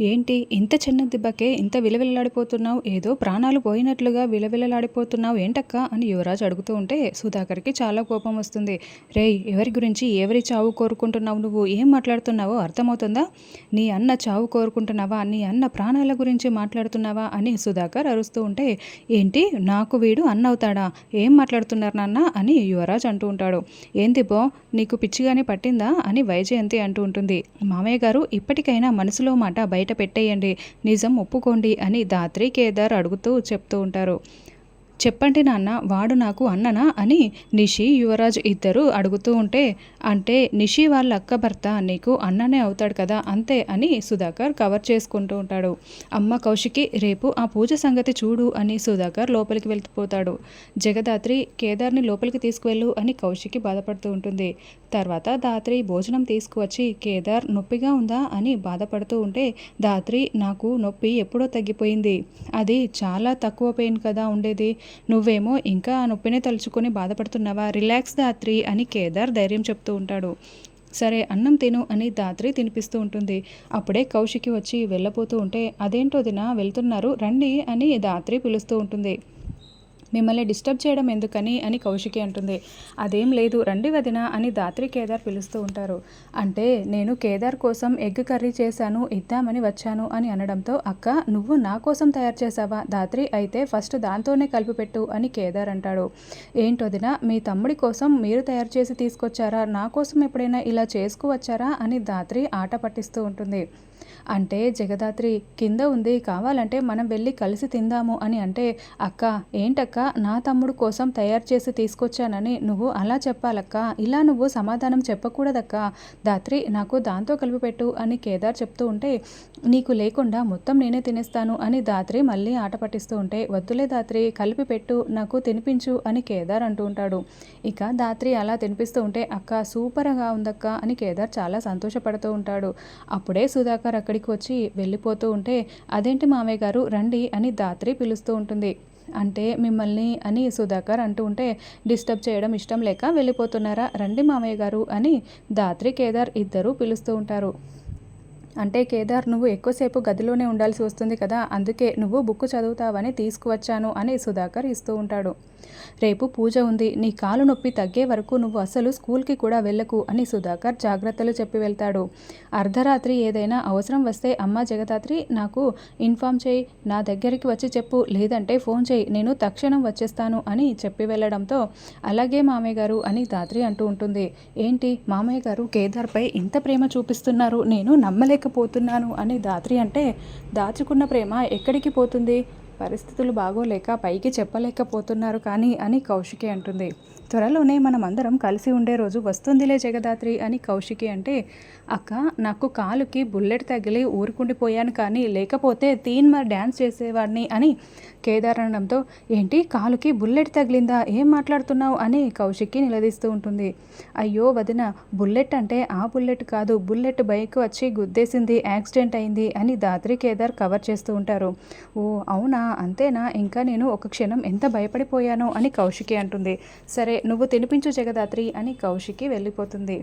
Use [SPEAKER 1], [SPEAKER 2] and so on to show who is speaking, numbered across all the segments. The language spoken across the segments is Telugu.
[SPEAKER 1] ఏంటి ఇంత చిన్న దెబ్బకే ఇంత విలవిల్లాడిపోతున్నావు? ఏదో ప్రాణాలు పోయినట్లుగా విలవిలలాడిపోతున్నావు ఏంటక్క? అని యువరాజ్ అడుగుతూ ఉంటే సుధాకర్కి చాలా కోపం వస్తుంది. రేయ్ ఎవరి గురించి ఎవరి చావు కోరుకుంటున్నావు నువ్వు? ఏం మాట్లాడుతున్నావో అర్థమవుతుందా? నీ అన్న చావు కోరుకుంటున్నావా? నీ అన్న ప్రాణాల గురించి మాట్లాడుతున్నావా? అని సుధాకర్ అరుస్తూ ఉంటే ఏంటి? నాకు వీడు అన్న అవుతాడా? ఏం మాట్లాడుతున్నారు నాన్న? అని యువరాజ్ అంటూ ఉంటాడు. ఏంది బో నీకు పిచ్చిగానే పట్టిందా? అని వైజయంతి అంటూ ఉంటుంది. మామయ్య గారు ఇప్పటికైనా మనసులో మాట బయట బయట పెట్టేయండి. నిజం ఒప్పుకోండి అని దాత్రి కేదార్ అడుగుతూ చెప్తూ ఉంటారు. చెప్పండి నాన్న వాడు నాకు అన్ననా అని నిషి యువరాజ్ ఇద్దరు అడుగుతూ ఉంటే అంటే నిషి వాళ్ళ అక్క భర్త నీకు అన్ననే అవుతాడు కదా అంతే అని సుధాకర్ కవర్ చేసుకుంటూ ఉంటాడు. అమ్మ కౌశికి రేపు ఆ పూజ సంగతి చూడు అని సుధాకర్ లోపలికి వెళ్ళిపోతాడు. జగదాత్రి కేదార్ని లోపలికి తీసుకువెళ్ళు అని కౌశికి బాధపడుతూ ఉంటుంది. తర్వాత దాత్రి భోజనం తీసుకువచ్చి కేదార్ నొప్పిగా ఉందా అని బాధపడుతూ ఉంటే దాత్రి నాకు నొప్పి ఎప్పుడో తగ్గిపోయింది. అది చాలా తక్కువ పెయిన్ కదా ఉండేది. నువ్వేమో ఇంకా ఆ నొప్పినే తలుచుకొని బాధపడుతున్నావా? రిలాక్స్ దాత్రి అని కేదార్ ధైర్యం చెప్తూ ఉంటాడు. సరే అన్నం తిను అని దాత్రి తినిపిస్తూ ఉంటుంది. అప్పుడే కౌశికి వచ్చి వెళ్ళపోతూ ఉంటే అదేంటో దిన వెళ్తున్నారు రండి అని దాత్రి పిలుస్తూ ఉంటుంది. మిమ్మల్ని డిస్టర్బ్ చేయడం ఎందుకని అని కౌశికి అంటుంది. అదేం లేదు రండి వదిన అని దాత్రి కేదార్ పిలుస్తూ ఉంటారు. అంటే నేను కేదార్ కోసం ఎగ్ కర్రీ చేశాను ఇద్దామని వచ్చాను అని అనడంతో అక్క నువ్వు నా కోసం తయారు చేసావా దాత్రి అయితే ఫస్ట్ దాంతోనే కలిపి పెట్టు అని కేదార్ అంటాడు. ఏంటొదిన మీ తమ్ముడి కోసం మీరు తయారు చేసి తీసుకొచ్చారా? నా కోసం ఎప్పుడైనా ఇలా చేసుకువచ్చారా అని దాత్రి ఆట పట్టిస్తూ ఉంటుంది. అంటే జగదాత్రి కింద ఉంది కావాలంటే మనం వెళ్ళి కలిసి తిందాము అని అంటే అక్క ఏంటక్క నా తమ్ముడు కోసం తయారు చేసి తీసుకొచ్చానని నువ్వు అలా చెప్పాలక్క. ఇలా నువ్వు సమాధానం చెప్పకూడదక్క. దాత్రి నాకు దాంతో కలిపి పెట్టు అని కేదార్ చెప్తూ ఉంటే నీకు లేకుండా మొత్తం నేనే తినేస్తాను అని దాత్రి మళ్ళీ ఆట పట్టిస్తూ ఉంటే వద్దులే దాత్రి కలిపి పెట్టు నాకు తినిపించు అని కేదార్ అంటూ ఉంటాడు. ఇక దాత్రి అలా తినిపిస్తూ ఉంటే అక్క సూపర్గా ఉందక్క అని కేదార్ చాలా సంతోషపడుతూ ఉంటాడు. అప్పుడే సుధాకర్ అక్కడికి వచ్చి వెళ్ళిపోతూ ఉంటే అదేంటి మామయ్య గారు? రండి అని దాత్రి పిలుస్తూ ఉంటుంది. అంటే మిమ్మల్ని అని సుధాకర్ అంటూ ఉంటే డిస్టర్బ్ చేయడం ఇష్టం లేక వెళ్ళిపోతున్నారా? రండి మామయ్య గారు అని దాత్రి కేదార్ ఇద్దరూ పిలుస్తూ ఉంటారు. అంటే కేదార్ నువ్వు ఎక్కువసేపు గదిలోనే ఉండాల్సి వస్తుంది కదా అందుకే నువ్వు బుక్ చదువుతావని తీసుకువచ్చాను అని సుధాకర్ ఇస్తూ ఉంటాడు. రేపు పూజ ఉంది. నీ కాలు నొప్పి తగ్గే వరకు నువ్వు అసలు స్కూల్కి కూడా వెళ్ళకు అని సుధాకర్ జాగ్రత్తలు చెప్పి వెళ్తాడు. అర్ధరాత్రి ఏదైనా అవసరం వస్తే అమ్మ జగదాత్రి నాకు ఇన్ఫామ్ చేయి. నా దగ్గరికి వచ్చి చెప్పు. లేదంటే ఫోన్ చేయి. నేను తక్షణం వచ్చేస్తాను అని చెప్పి వెళ్ళడంతో అలాగే మామయ్య గారు అని దాత్రి అంటూ ఉంటుంది. ఏంటి? మామయ్య గారు కేదార్పై ఇంత ప్రేమ చూపిస్తున్నారు. నేను నమ్మలేకపోతున్నాను అని దాత్రి అంటే దాచుకున్న ప్రేమ ఎక్కడికి పోతుంది? పరిస్థితులు బాగోలేక పైకి చెప్పలేకపోతున్నారు కానీ అని కౌశికి అంటుంది. త్వరలోనే మనం అందరం కలిసి ఉండే రోజు వస్తుందిలే జగదాత్రి అని కౌశికి అంటే అక్క నాకు కాలుకి బుల్లెట్ తగిలి ఊరుకుండిపోయాను కానీ లేకపోతే తీన్ మరి డ్యాన్స్ చేసేవాడిని అని కేదార్ అనడంతో ఏంటి కాలుకి బుల్లెట్ తగిలిందా? ఏం మాట్లాడుతున్నావు? అని కౌశిక్కి నిలదీస్తూ ఉంటుంది. అయ్యో వదిన బుల్లెట్ అంటే ఆ బుల్లెట్ కాదు. బుల్లెట్ బైక్ వచ్చి గుద్దేసింది యాక్సిడెంట్ అయింది అని దాత్రి కేదార్ కవర్ చేస్తూ ఉంటారు. ఓ అవునా? అంతేనా? ఇంకా నేను ఒక క్షణం ఎంత భయపడిపోయానో అని కౌశికి అంటుంది. సరే నువ్వు తినిపించు జగదాత్రి అని కౌశికి వెళ్ళిపోతుంది.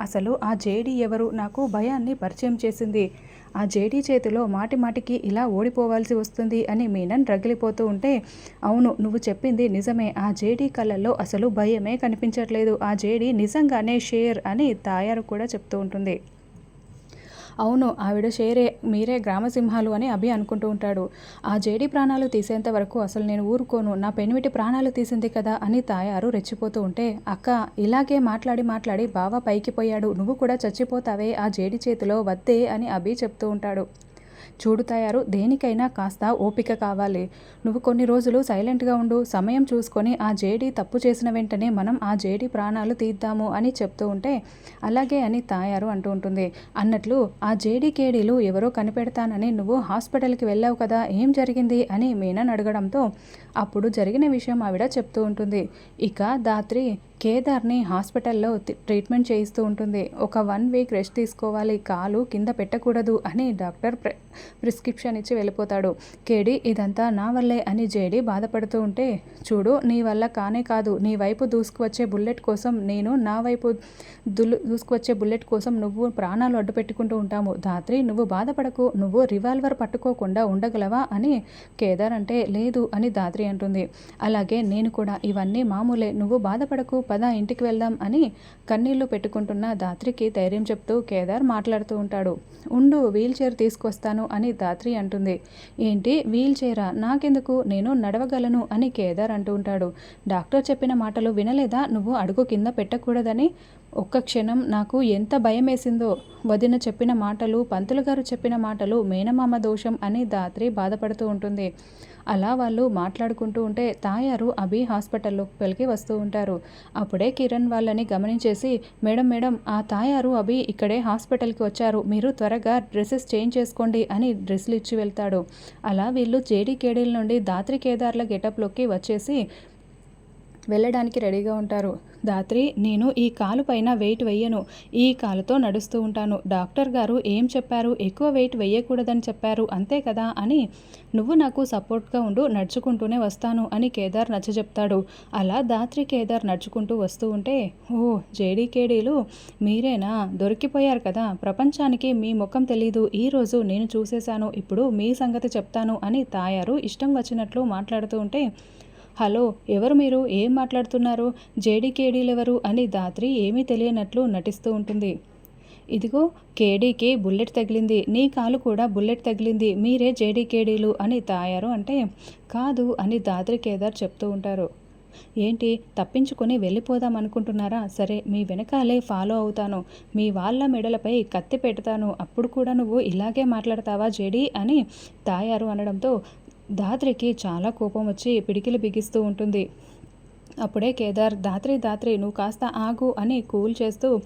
[SPEAKER 1] అసలు ఆ జేడీ ఎవరు? నాకు భయాన్ని పరిచయం చేసింది. ఆ జేడీ చేతిలో మాటి మాటికి ఇలా ఓడిపోవాల్సి వస్తుంది అని మీనన్ రగిలిపోతూ ఉంటే అవును నువ్వు చెప్పింది నిజమే. ఆ జేడీ కళ్ళల్లో అసలు భయమే కనిపించట్లేదు. ఆ జేడీ నిజంగానే షేర్ అని తాయారు కూడా చెప్తూ ఉంటుంది. అవును ఆవిడ షేరే మీరే గ్రామసింహాలు అని అభి అనుకుంటూ ఉంటాడు. ఆ జేడి ప్రాణాలు తీసేంత వరకు అసలు నేను ఊరుకోను. నా పెనిమిటి ప్రాణాలు తీసింది కదా అని తాయారు రెచ్చిపోతూ ఉంటే అక్క ఇలాగే మాట్లాడి మాట్లాడి బావ పైకి పోయాడు. నువ్వు కూడా చచ్చిపోతావే ఆ జేడి చేతిలో వద్దే అని అభి చెప్తూ ఉంటాడు. చూడు తయారు దేనికైనా కాస్త ఓపిక కావాలి. నువ్వు కొన్ని రోజులు సైలెంట్గా ఉండు. సమయం చూసుకొని ఆ జేడీ తప్పు చేసిన వెంటనే మనం ఆ జేడీ ప్రాణాలు తీద్దాము అని చెప్తూ ఉంటే అలాగే అని తాయారు అంటూ ఉంటుంది. అన్నట్లు ఆ జేడీ కేడీలు ఎవరో కనిపెడతానని నువ్వు హాస్పిటల్కి వెళ్ళావు కదా ఏం జరిగింది అని మీనన్ అడగడంతో అప్పుడు జరిగిన విషయం ఆవిడ చెప్తూ ఉంటుంది. ఇక దాత్రి కేదార్ని హాస్పిటల్లో ట్రీట్మెంట్ చేయిస్తూ ఉంటుంది. ఒక వన్ వీక్ రెస్ట్ తీసుకోవాలి. కాలు కింద పెట్టకూడదు అని డాక్టర్ ప్రిస్క్రిప్షన్ ఇచ్చి వెళ్ళిపోతాడు. కేడి ఇదంతా నా వల్లే అని జేడి బాధపడుతూ ఉంటే చూడు నీ వల్ల కానే కాదు. నీ వైపు దూసుకువచ్చే బుల్లెట్ కోసం నేను నా వైపు దులు దూసుకువచ్చే బుల్లెట్ కోసం నువ్వు ప్రాణాలు అడ్డు పెట్టుకుంటూ ఉంటాము. ధాత్రి నువ్వు బాధపడకు. నువ్వు రివాల్వర్ పట్టుకోకుండా ఉండగలవా అని కేదార్ అంటే లేదు అని ధాత్రి అంటుంది. అలాగే నేను కూడా ఇవన్నీ మామూలే. నువ్వు బాధపడకు. పద ఇంటికి వెళ్దాం అని కన్నీళ్ళు పెట్టుకుంటున్న ధాత్రికి ధైర్యం చెప్తూ కేదార్ మాట్లాడుతూ ఉంటాడు. ఉండు వీల్ చైర్ తీసుకొస్తాను. అని ధాత్రి అంటుంది. ఏంటి? వీల్ చైరా? నాకెందుకు? నేను నడవగలను అని కేదార్ అంటూ ఉంటాడు. డాక్టర్ చెప్పిన మాటలు వినలేదా? నువ్వు అడుగు కింద పెట్టకూడదని? ఒక్క క్షణం నాకు ఎంత భయం వేసిందో వదిన చెప్పిన మాటలు పంతులు గారు చెప్పిన మాటలు మేనమామ దోషం అని దాత్రి బాధపడుతూ ఉంటుంది. అలా వాళ్ళు మాట్లాడుకుంటూ ఉంటే తాయారు అభి హాస్పిటల్లోకి వస్తూ ఉంటారు. అప్పుడే కిరణ్ వాళ్ళని గమనించేసి మేడం మేడం ఆ తాయారు అభి ఇక్కడే హాస్పిటల్కి వచ్చారు. మీరు త్వరగా డ్రెస్సెస్ చేంజ్ చేసుకోండి అని డ్రెస్సులు ఇచ్చి వెళ్తాడు. అలా వీళ్ళు జేడీ కేడీల నుండి దాత్రి కేదార్ల గెటప్లోకి వచ్చేసి వెళ్ళడానికి రెడీగా ఉంటారు. దాత్రి నేను ఈ కాలు పైన వెయిట్ వెయ్యను. ఈ కాలుతో నడుస్తూ ఉంటాను. డాక్టర్ గారు ఏం చెప్పారు? ఎక్కువ వెయిట్ వెయ్యకూడదని చెప్పారు. అంతే కదా? అని నువ్వు నాకు సపోర్ట్గా ఉండు నడుచుకుంటూనే వస్తాను అని కేదార్ నచ్చ చెప్తాడు అలా దాత్రి కేదార్ నడుచుకుంటూ వస్తూ ఉంటే ఓ జేడీకేడీలు మీరేనా? దొరికిపోయారు కదా? ప్రపంచానికి మీ ముఖం తెలీదు. ఈరోజు నేను చూసేశాను. ఇప్పుడు మీ సంగతి చెప్తాను అని తాయారు ఇష్టం వచ్చినట్లు మాట్లాడుతూ ఉంటే హలో ఎవరు మీరు? ఏం మాట్లాడుతున్నారు? జేడీకేడీలు ఎవరు అని దాత్రి ఏమీ తెలియనట్లు నటిస్తూ ఉంటుంది. ఇదిగో కేడీకి బుల్లెట్ తగిలింది. నీ కాలు కూడా బుల్లెట్ తగిలింది. మీరే జేడీకేడీలు అని తాయారు అంటే కాదు అని దాద్రి కేదార్ చెప్తూ ఉంటారు. ఏంటి తప్పించుకొని వెళ్ళిపోదాం అనుకుంటున్నారా? సరే మీ వెనకాలే ఫాలో అవుతాను. మీ వాళ్ళ మెడలపై కత్తి పెడతాను. అప్పుడు కూడా నువ్వు ఇలాగే మాట్లాడతావా జేడీ? అని తాయారు అనడంతో దాత్రికి చాలా కోపం వచ్చి పిడికిలు బిగిస్తూ ఉంటుంది. అప్పుడే కేదార్ దాత్రి దాత్రి నువ్వు కాస్త ఆగు అని కూల్ చేస్తూ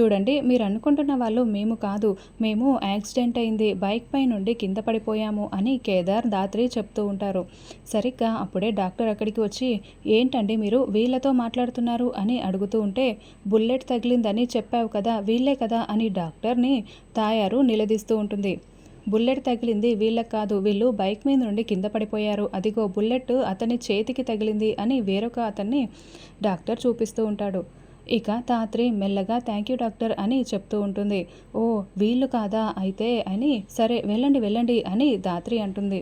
[SPEAKER 1] చూడండి మీరు అనుకుంటున్న వాళ్ళు మేము కాదు. మేము యాక్సిడెంట్ అయింది. బైక్ పై నుండి కింద పడిపోయాము అని కేదార్ దాత్రి చెప్తూ ఉంటారు. సరిగ్గా అప్పుడే డాక్టర్ అక్కడికి వచ్చి ఏంటండి మీరు? వీళ్ళతో మాట్లాడుతున్నారు? అని అడుగుతూ ఉంటే బుల్లెట్ తగిలిందని చెప్పావు కదా వీళ్ళే కదా అని డాక్టర్ని తాయారు నిలదీస్తూ ఉంటుంది. బుల్లెట్ తగిలింది. వీళ్ళకి కాదు వీళ్ళు బైక్ మీద నుండి కింద పడిపోయారు. అదిగో బుల్లెట్ అతని చేతికి తగిలింది అని వేరొక అతన్ని డాక్టర్ చూపిస్తూ ఉంటాడు. ఇక తాత్రి మెల్లగా థ్యాంక్ యూ డాక్టర్ అని చెప్తూ ఉంటుంది. ఓ వీళ్ళు కాదా అయితే అని సరే వెళ్ళండి వెళ్ళండి అని దాత్రి అంటుంది.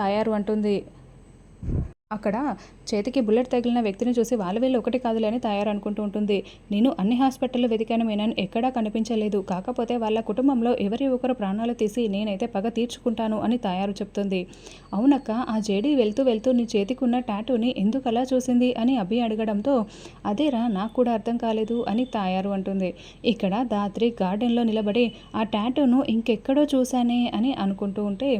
[SPEAKER 1] తయారు అంటుంది. అక్కడ చేతికి బుల్లెట్ తగిలిన వ్యక్తిని చూసి వాళ్ళ వీళ్ళు ఒకటి కాదులే అని తయారనుకుంటూ ఉంటుంది. నేను అన్ని హాస్పిటల్లో వెతికాను మీనన్ ఎక్కడా కనిపించలేదు. కాకపోతే వాళ్ళ కుటుంబంలో ఎవరి ఒకరు ప్రాణాలు తీసి నేనైతే పగ తీర్చుకుంటాను అని తయారు చెప్తుంది. అవునక్క ఆ జేడీ వెళ్తూ వెళ్తూ నీ చేతికున్న టాటూని ఎందుకు అలా చూసింది అని అభి అడగడంతో అదేరా నాకు కూడా అర్థం కాలేదు అని తయారు అంటుంది. ఇక్కడ దాత్రి గార్డెన్లో నిలబడి ఆ టాటూను ఇంకెక్కడో చూశానే అని అనుకుంటూ ఉంటే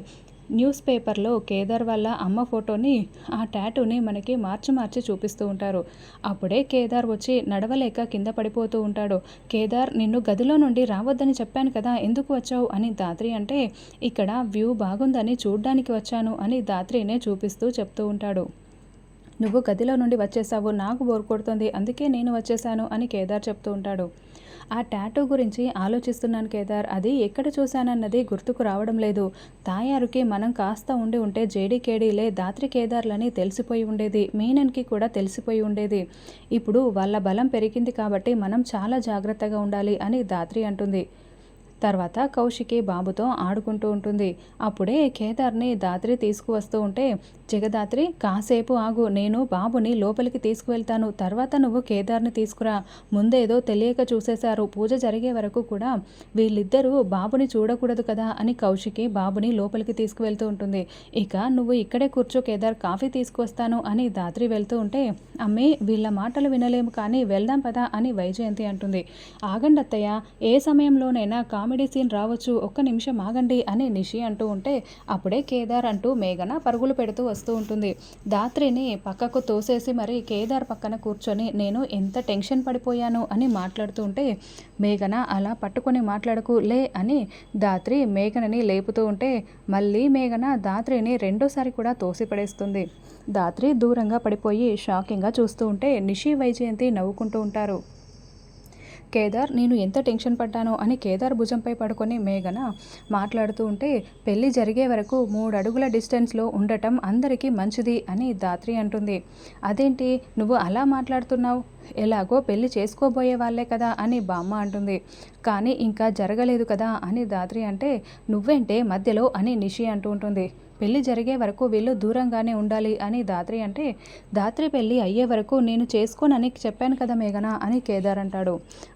[SPEAKER 1] న్యూస్ పేపర్లో కేదార్ వాళ్ళ అమ్మ ఫోటోని ఆ ట్యాటూని మనకి మార్చి మార్చి చూపిస్తూ ఉంటారు. అప్పుడే కేదార్ వచ్చి నడవలేక కింద పడిపోతూ ఉంటాడు. కేదార్ నిన్ను గదిలో నుండి రావద్దని చెప్పాను కదా ఎందుకు వచ్చావు? అని దాత్రి అంటే ఇక్కడ వ్యూ బాగుందని చూడ్డానికి వచ్చాను అని దాత్రినే చూపిస్తూ చెప్తూ ఉంటాడు. నువ్వు గదిలో నుండి వచ్చేసావు నాకు బోర్ కొడుతుంది అందుకే నేను వచ్చేసాను అని కేదార్ చెప్తూ ఉంటాడు. ఆ టాటూ గురించి ఆలోచిస్తున్నాను కేదార్. అది ఎక్కడ చూశానన్నది గుర్తుకు రావడం లేదు. తాయారుకి మనం కాస్త ఉండి ఉంటే జేడీ కేడీలే దాత్రి కేదార్లని తెలిసిపోయి ఉండేది. మీనన్కి కూడా తెలిసిపోయి ఉండేది. ఇప్పుడు వాళ్ళ బలం పెరిగింది కాబట్టి మనం చాలా జాగ్రత్తగా ఉండాలి అని దాత్రి అంటుంది. తర్వాత కౌశికి బాబుతో ఆడుకుంటూ ఉంటుంది. అప్పుడే కేదార్ని దాత్రి తీసుకువస్తూ ఉంటే జగదాత్రి కాసేపు ఆగు నేను బాబుని లోపలికి తీసుకువెళ్తాను. తర్వాత నువ్వు కేదార్ని తీసుకురా. ముందేదో తెలియక చూసేశారు. పూజ జరిగే వరకు కూడా వీళ్ళిద్దరూ బాబుని చూడకూడదు కదా అని కౌశికి బాబుని లోపలికి తీసుకువెళ్తూ ఉంటుంది. ఇక నువ్వు ఇక్కడే కూర్చో కేదార్ కాఫీ తీసుకువస్తాను అని దాత్రి వెళ్తూ ఉంటే అమ్మే వీళ్ళ మాటలు వినలేము కానీ వెళ్దాం పదా అని వైజయంతి అంటుంది. ఆగండి అత్తయ్య ఏ సమయంలోనైనా కామెడీ సీన్ రావచ్చు ఒక్క నిమిషం ఆగండి అని నిషి అంటూ ఉంటే అప్పుడే కేదార్ అంటూ మేఘన పరుగులు పెడుతూ వస్తూ ఉంటుంది. దాత్రిని పక్కకు తోసేసి మరి కేదార్ పక్కన కూర్చొని నేను ఎంత టెన్షన్ పడిపోయాను అని మాట్లాడుతూ ఉంటే మేఘన అలా పట్టుకొని మాట్లాడకు లే అని దాత్రి మేఘనని లేపుతూ ఉంటే మళ్ళీ మేఘన దాత్రిని రెండోసారి కూడా తోసిపడేస్తుంది దాత్రి దూరంగా పడిపోయి షాకింగ్గా చూస్తూ ఉంటే నిషి వైజయంతి నవ్వుకుంటూ ఉంటారు. కేదార్ నేను ఎంత టెన్షన్ పడ్డానో అని కేదార్ భుజంపై పడుకొని మేఘన మాట్లాడుతూ ఉంటే పెళ్ళి జరిగే వరకు మూడు అడుగుల డిస్టెన్స్లో ఉండటం అందరికీ మంచిది అని దాత్రి అంటుంది. అదేంటి? నువ్వు అలా మాట్లాడుతున్నావు? ఎలాగో పెళ్ళి చేసుకోబోయే వాళ్ళే కదా అని బామ్మ అంటుంది. కానీ ఇంకా జరగలేదు కదా అని దాత్రి అంటే నువ్వేంటే మధ్యలో అని నిషి అంటూ ఉంటుంది. పెళ్ళి జరిగే వరకు వీళ్ళు దూరంగానే ఉండాలి అని దాత్రి అంటే దాత్రి పెళ్ళి అయ్యే వరకు నేను చేసుకోనని చెప్పాను కదా మేఘన అని కేదార్ అంటాడు.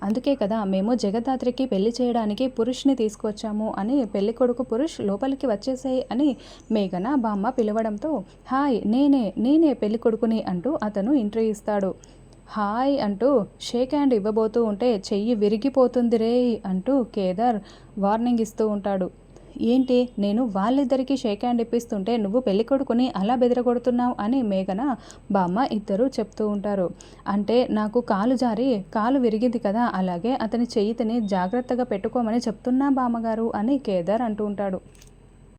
[SPEAKER 1] అందుకే కదా మేము జగదాత్రికి పెళ్ళి చేయడానికి పురుష్ని తీసుకొచ్చాము అని పెళ్ళి కొడుకు పురుష్ లోపలికి వచ్చేసాయి అని మేఘన బామ్మ పిలవడంతో హాయ్ నేనే నేనే పెళ్ళి కొడుకుని అంటూ అతను ఇంట్రీ ఇస్తాడు. హాయ్ అంటూ షేక్ హ్యాండ్ ఇవ్వబోతూ ఉంటే చెయ్యి విరిగిపోతుంది రే అంటూ కేదార్ వార్నింగ్ ఇస్తూ ఉంటాడు. ఏంటి? నేను వాళ్ళిద్దరికీ షేక్ హ్యాండ్ ఇప్పిస్తుంటే నువ్వు పెళ్ళి కొడుకుని అలా బెదరగొడుతున్నావు అని మేఘన బామ్మ ఇద్దరు చెప్తూ ఉంటారు. అంటే నాకు కాలు జారి కాలు విరిగింది కదా అలాగే అతని చెయ్యిని జాగ్రత్తగా పెట్టుకోమని చెప్తున్నా బామ్మగారు అని కేదార్ అంటూ ఉంటాడు.